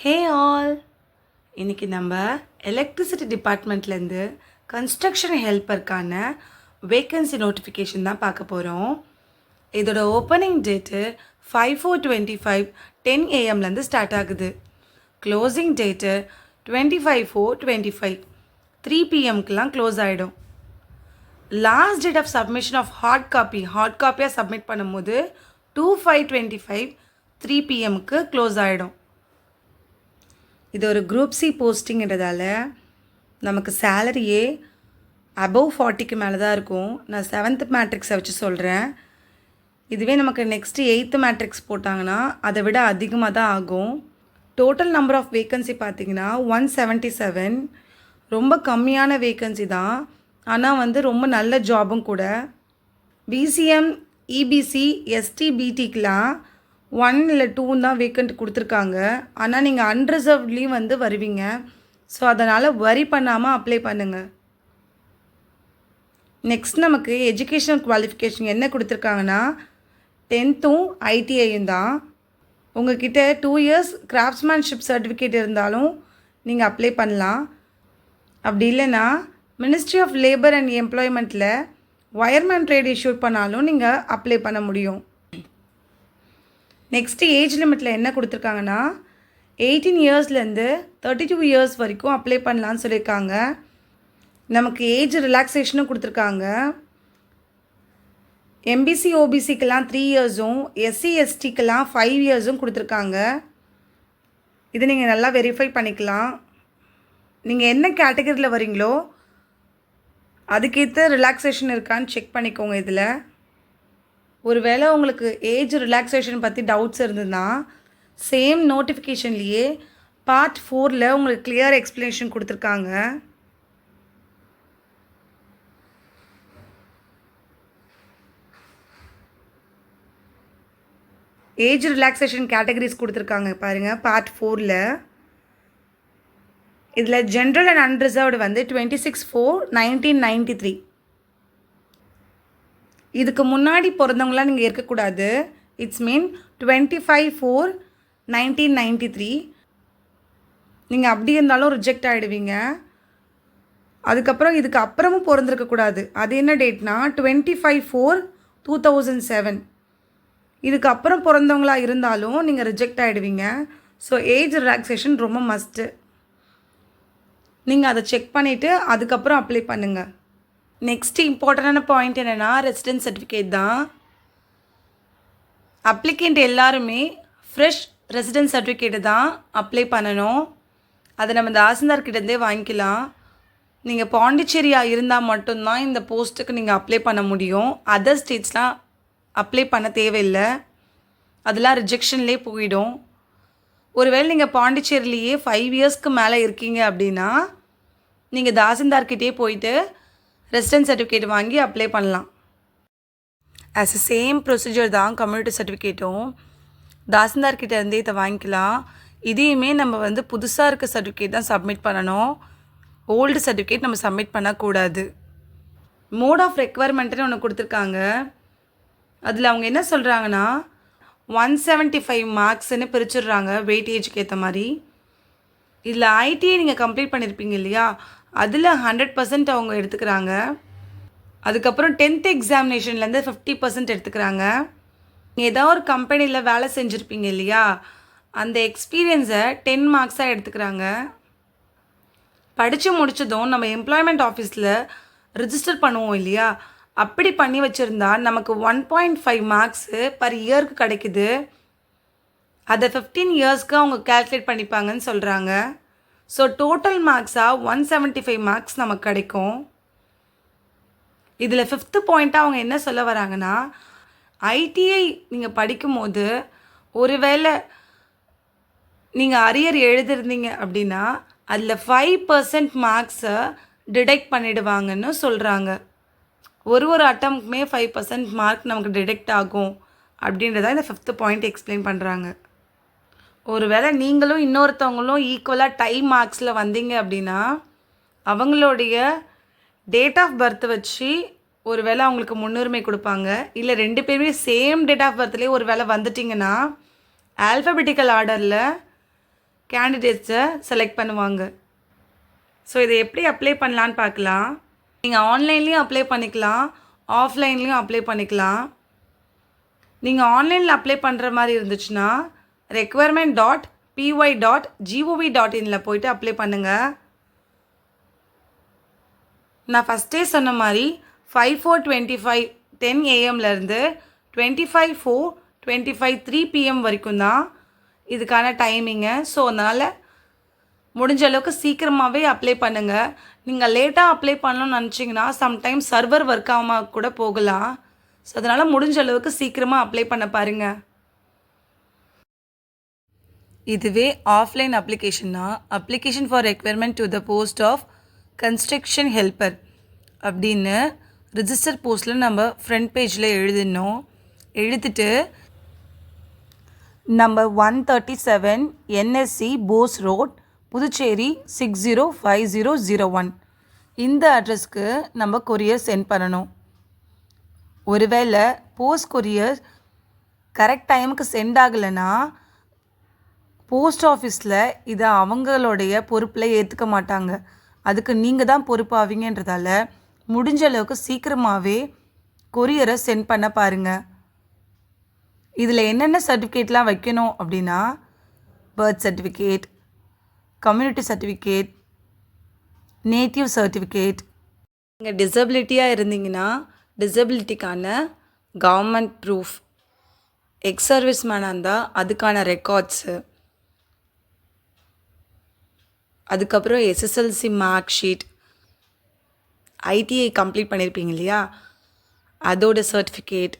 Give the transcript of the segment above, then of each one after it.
ஹே all இன்றைக்கி நம்ம electricity டிபார்ட்மெண்ட்லேருந்து கன்ஸ்ட்ரக்ஷன் ஹெல்ப்பருக்கான வேக்கன்சி நோட்டிஃபிகேஷன் தான் பார்க்க போகிறோம் இதோட opening date five four twenty five ten ஏஎம்லேருந்து start ஆகுது. Closing date twenty five four twenty five three பிஎம்க்கெலாம் close ஆகிடும் last date of submission of hard copy hard காப்பியாக submit பண்ணும்போது two five twenty five three பிஎம்க்கு close ஆகிடும் இது ஒரு group C போஸ்டிங்கிறதால நமக்கு சேலரியே above ஃபார்ட்டிக்கு மேலே தான் இருக்கும். நான் செவன்த் மேட்ரிக்ஸை வச்சு சொல்கிறேன் இதுவே நமக்கு நெக்ஸ்ட்டு எயித்து மேட்ரிக்ஸ் போட்டாங்கன்னா அதை விட அதிகமாக தான் ஆகும். டோட்டல் நம்பர் ஆஃப் வேக்கன்சி பார்த்தீங்கன்னா ஒன் செவன்ட்டி செவன் ரொம்ப கம்மியான வேக்கன்சி தான். ஆனால் வந்து ரொம்ப நல்ல ஜாபும் கூட. பிசிஎம் இபிசி எஸ்டிபிடிக்கெலாம் ஒன் இல்லை டூன்னு தான் வேக்கண்ட் கொடுத்துருக்காங்க. ஆனால் நீங்கள் அன்ரிசர்வ்ட்லேயும் வந்து வருவீங்க. ஸோ அதனால் வரி பண்ணாமல் அப்ளை பண்ணுங்கள் நெக்ஸ்ட் நமக்கு எஜுகேஷன் குவாலிஃபிகேஷன் என்ன கொடுத்துருக்காங்கன்னா டென்த்தும் ஐடிஐயும் தான். உங்ககிட்ட டூ இயர்ஸ் கிராஃப்ட்ஸ்மேன்ஷிப் சர்டிஃபிகேட் இருந்தாலும் நீங்கள் அப்ளை பண்ணலாம். அப்படி இல்லைன்னா மினிஸ்ட்ரி ஆஃப் லேபர் அண்ட் எம்ப்ளாய்மெண்ட்டில் ஒயர்மேன் ட்ரேட் இஷ்யூ பண்ணாலும் நீங்கள் அப்ளை பண்ண முடியும். நெக்ஸ்ட்டு ஏஜ் லிமிட்டில் என்ன கொடுத்துருக்காங்கன்னா எயிட்டீன் இயர்ஸ்லேருந்து தேர்ட்டி டூ இயர்ஸ் வரைக்கும் அப்ளை பண்ணலான்னு சொல்லியிருக்காங்க. நமக்கு ஏஜ் ரிலாக்ஸேஷனும் கொடுத்துருக்காங்க. எம்பிசி ஓபிசிக்கெல்லாம் த்ரீ இயர்ஸும் எஸ்சி எஸ்டிக்கெல்லாம் ஃபைவ் இயர்ஸும் கொடுத்துருக்காங்க. இது நீங்கள் நல்லா வெரிஃபை பண்ணிக்கலாம். நீங்கள் என்ன கேட்டகரியில் வரீங்களோ அதுக்கேற்ற ரிலாக்ஸேஷன் இருக்கான்னு செக் பண்ணிக்கோங்க இதில். ஒருவேளை உங்களுக்கு ஏஜ் ரிலாக்ஸேஷன் பற்றி டவுட்ஸ் இருந்ததுன்னா சேம் நோட்டிஃபிகேஷன்லேயே பார்ட் ஃபோரில் உங்களுக்கு கிளியர் எக்ஸ்ப்ளனேஷன் கொடுத்துருக்காங்க. ஏஜ் ரிலாக்ஸேஷன் கேட்டகரிஸ் கொடுத்துருக்காங்க பாருங்கள் பார்ட் ஃபோரில் இதில் ஜென்ரல் அண்ட் அன்ரிசர்வ்டு வந்து twenty six four nineteen ninety three இதுக்கு முன்னாடி பிறந்தவங்களாம் நீங்கள் இருக்கக்கூடாது. It's mean twenty five four nineteen ninety three நீங்கள் அப்படி இருந்தாலும் ரிஜெக்ட் ஆகிடுவீங்க அதுக்கப்புறம் இதுக்கு அப்புறமும் பிறந்திருக்கக்கூடாது அது என்ன டேட்னா twenty five four two thousand seven இதுக்கு அப்புறம் பிறந்தவங்களா இருந்தாலும் நீங்கள் ரிஜெக்ட் ஆகிடுவீங்க ஸோ ஏஜ் ரிலாக்ஸேஷன் ரொம்ப மஸ்ட்டு நீங்கள் அதை செக் பண்ணிவிட்டு அதுக்கப்புறம் அப்ளை பண்ணுங்கள் நெக்ஸ்ட்டு இம்பார்ட்டண்டான பாயிண்ட் என்னென்னா ரெசிடென்ட் சர்டிஃபிகேட் தான். அப்ளிகண்ட் எல்லாருமே ஃப்ரெஷ் ரெசிடென்ஸ் சர்டிஃபிகேட்டு தான் அப்ளை பண்ணணும். அதை நம்ம தாசில்தார்கிட்டேருந்தே வாங்கிக்கலாம். நீங்கள் பாண்டிச்சேரியாக இருந்தால் மட்டும்தான் இந்த போஸ்ட்டுக்கு நீங்கள் அப்ளை பண்ண முடியும். அதர் ஸ்டேட்ஸ்லாம் அப்ளை பண்ண தேவையில்லை. அதெல்லாம் ரிஜெக்ஷன்லேயே போயிடும். ஒருவேளை நீங்கள் பாண்டிச்சேரிலேயே ஃபைவ் இயர்ஸ்க்கு மேலே இருக்கீங்க அப்படின்னா நீங்கள் தாசில்தார்கிட்டே போயிட்டு ரெசிடென்ட் சர்டிஃபிகேட் வாங்கி அப்ளை பண்ணலாம். ஆஸ் அ சேம் ப்ரொசீஜர் தான் கம்யூனிட்டி சர்டிஃபிகேட்டும் தாசில்தார்கிட்ட இருந்தே இதை வாங்கிக்கலாம். இதையுமே நம்ம வந்து புதுசாக இருக்க சர்டிஃபிகேட் தான் சப்மிட் பண்ணணும். ஓல்டு சர்டிஃபிகேட் நம்ம சப்மிட் பண்ணக்கூடாது. மோட் ஆஃப் ரெக்குவயர்மெண்ட்டுன்னு ஒன்று கொடுத்துருக்காங்க. அதில் அவங்க என்ன சொல்கிறாங்கன்னா ஒன் செவன்ட்டி ஃபைவ் மார்க்ஸ்ன்னு பிரிச்சுடுறாங்க வெயிட்டேஜுக்கு ஏற்ற மாதிரி. இதில் ஐடிஐ நீங்கள் கம்ப்ளீட் பண்ணியிருப்பீங்க இல்லையா? அதில் ஹண்ட்ரட் பர்சன்ட் அவங்க எடுத்துக்கிறாங்க. அதுக்கப்புறம் டென்த் எக்ஸாமினேஷன்லேருந்து ஃபிஃப்டி பர்சன்ட் எடுத்துக்கிறாங்க. நீங்கள் ஏதோ ஒரு கம்பெனியில் வேலை செஞ்சுருப்பீங்க இல்லையா? அந்த எக்ஸ்பீரியன்ஸை டென் மார்க்ஸாக எடுத்துக்கிறாங்க. படித்து முடித்ததும் நம்ம எம்ப்ளாய்மெண்ட் ஆஃபீஸில் ரிஜிஸ்டர் பண்ணுவோம் இல்லையா? அப்படி பண்ணி வச்சுருந்தா நமக்கு one point five marks per இயருக்கு கிடைக்குது. அதை ஃபிஃப்டீன் இயர்ஸ்க்கு அவங்க கேல்குலேட் பண்ணிப்பாங்கன்னு சொல்கிறாங்க ஸோ டோட்டல் மார்க்ஸாக ஒன் செவன்ட்டி ஃபைவ் மார்க்ஸ் நமக்கு கிடைக்கும். இதில் ஃபிஃப்த்து பாயிண்ட்டாக அவங்க என்ன சொல்ல வராங்கன்னா ஐடிஐ நீங்கள் படிக்கும்போது ஒருவேளை நீங்கள் அரியர் எழுதிருந்தீங்க அப்படின்னா அதில் ஃபைவ் பர்சன்ட் மார்க்ஸை டிடெக்ட் பண்ணிடுவாங்கன்னு சொல்கிறாங்க ஒரு ஒரு அட்டம்க்குமே ஃபைவ் பர்சன்ட் மார்க் நமக்கு டிடெக்ட் ஆகும் அப்படின்றத இந்த ஃபிஃப்த்து பாயிண்ட் எக்ஸ்பிளைன் பண்ணுறாங்க ஒருவேளை நீங்களும் இன்னொருத்தவங்களும் ஈக்குவலாக டைம் மார்க்ஸில் வந்தீங்க அப்படின்னா அவங்களுடைய டேட் ஆஃப் பர்த் வச்சு ஒரு வேளை அவங்களுக்கு முன்னுரிமை கொடுப்பாங்க. இல்லை ரெண்டு பேருமே சேம் டேட் ஆஃப் பர்த்லேயே ஒரு வேளை வந்துட்டிங்கன்னா ஆல்ஃபபெட்டிக்கல் ஆர்டரில் கேண்டிடேட்ஸை செலக்ட் பண்ணுவாங்க. ஸோ இதை எப்படி அப்ளை பண்ணலான்னு பார்க்கலாம். நீங்கள் ஆன்லைன்லேயும் அப்ளை பண்ணிக்கலாம் ஆஃப்லைன்லேயும் அப்ளை பண்ணிக்கலாம். நீங்கள் ஆன்லைனில் அப்ளை பண்ணுற மாதிரி இருந்துச்சுன்னா requirement dot PY dot GOV dot இனில் போயிட்டு அப்ளை பண்ணுங்கள் நான் ஃபஸ்ட்டே சொன்ன மாதிரி five four twenty five ten ஏஎம்லேருந்து twenty five four twenty five three PM வரைக்கும் தான் இதுக்கான டைமிங்கு ஸோ அதனால் முடிஞ்ச அளவுக்கு சீக்கிரமாகவே அப்ளை பண்ணுங்கள் நீங்கள் லேட்டாக அப்ளை பண்ணணும்னு நினச்சிங்கன்னா சம்டைம்ஸ் சர்வர் ஒர்க் ஆகாமல் கூட போகலாம். ஸோ அதனால் முடிஞ்ச அளவுக்கு சீக்கிரமாக அப்ளை பண்ண பாருங்கள் இதுவே offline அப்ளிகேஷன்னா application for requirement to the post of construction helper அப்படின்னு ரிஜிஸ்டர் போஸ்ட்டில் நம்ம ஃப்ரண்ட் பேஜில் எழுதினோம். எழுதிட்டு number one thirty seven NSC Bose road Puducherry six zero five zero zero one இந்த அட்ரஸ்க்கு நம்ம கொரியர் சென்ட் பண்ணணும். ஒருவேளை போஸ்ட் கொரியர் கரெக்ட் டைமுக்கு சென்ட் ஆகலைன்னா போஸ்ட் ஆஃபீஸில் இதை அவங்களுடைய பொறுப்பில் ஏற்றுக்க மாட்டாங்க. அதுக்கு நீங்கள் தான் பொறுப்பாவீங்கன்றதால முடிஞ்ச அளவுக்கு சீக்கிரமாகவே கொரியரை சென்ட் பண்ண பாருங்கள் இதில் என்னென்ன சர்டிஃபிகேட்லாம் வைக்கணும் அப்படின்னா birth certificate community certificate native certificate. நீங்கள் டிசபிலிட்டியாக இருந்தீங்கன்னா டிசபிலிட்டிக்கான கவர்மெண்ட் ப்ரூஃப் எக்ஸ் சர்வீஸ் மேனாக இருந்தால் அதுக்கான ரெக்கார்ட்ஸு. அதுக்கப்புறம் SSLC mark sheet ITI complete பண்ணியிருப்பீங்க இல்லையா? அதோட சர்டிஃபிகேட்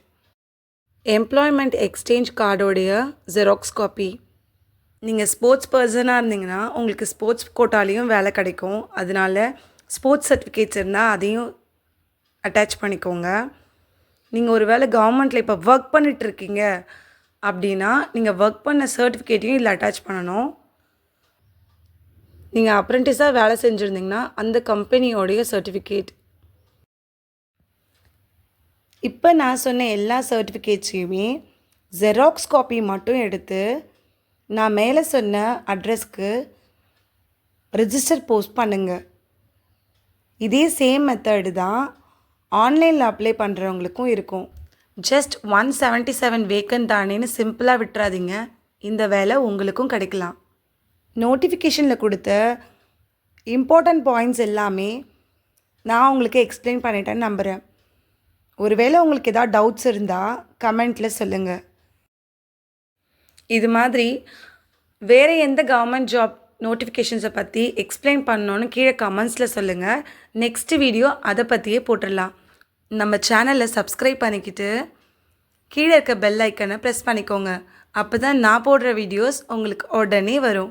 எம்ப்ளாய்மெண்ட் எக்ஸ்சேஞ்ச் கார்டோடைய ஜெராக்ஸ் காப்பி நீங்கள் ஸ்போர்ட்ஸ் பர்சனாக இருந்தீங்கன்னா உங்களுக்கு ஸ்போர்ட்ஸ் கோட்டாலேயும் வேலை கிடைக்கும். அதனால ஸ்போர்ட்ஸ் சர்டிஃபிகேட்ஸ் இருந்தால் அதையும் அட்டாச் பண்ணிக்கோங்க. நீங்கள் ஒரு வேளை கவர்மெண்ட்டில் இப்போ ஒர்க் பண்ணிகிட்ருக்கீங்க அப்படின்னா நீங்கள் ஒர்க் பண்ண சர்டிஃபிகேட்டையும் இதில் அட்டாச் பண்ணணும். நீங்கள் அப்ரெண்டிஸாக வேலை செஞ்சுருந்தீங்கன்னா அந்த கம்பெனியோடைய சர்டிஃபிகேட் இப்போ நான் சொன்ன எல்லா சர்டிஃபிகேட்ஸையுமே ஜெராக்ஸ் காப்பி மட்டும் எடுத்து நான் மேலே சொன்ன அட்ரஸ்க்கு ரிஜிஸ்டர் போஸ்ட் பண்ணுங்கள் இதே சேம் மெத்தடு தான் ஆன்லைனில் அப்ளை பண்ணுறவங்களுக்கும் இருக்கும். ஜஸ்ட் ஒன் செவன்ட்டி செவன் வேக்கன் தானேன்னு சிம்பிளாக விட்டுறாதீங்க. இந்த வேலை உங்களுக்கும் கிடைக்கலாம். நோட்டிஃபிகேஷனில் கொடுத்த இம்பார்ட்டண்ட் பாயிண்ட்ஸ் எல்லாமே நான் உங்களுக்கு எக்ஸ்பிளைன் பண்ணிட்டேன்னு நம்புகிறேன் ஒருவேளை உங்களுக்கு எதாவது டவுட்ஸ் இருந்தால் கமெண்ட்டில் சொல்லுங்கள் இது மாதிரி வேறு எந்த கவர்மெண்ட் ஜாப் நோட்டிஃபிகேஷன்ஸை பற்றி எக்ஸ்பிளைன் பண்ணோன்னு கீழே கமெண்ட்ஸில் சொல்லுங்கள் நெக்ஸ்ட் வீடியோ அதை பற்றியே போட்டுடலாம். நம்ம சேனலை சப்ஸ்கிரைப் பண்ணிக்கிட்டு கீழே இருக்க பெல் ஐக்கனை ப்ரெஸ் பண்ணிக்கோங்க. அப்போ தான் நான் போடுற வீடியோஸ் உங்களுக்கு உடனே வரும்.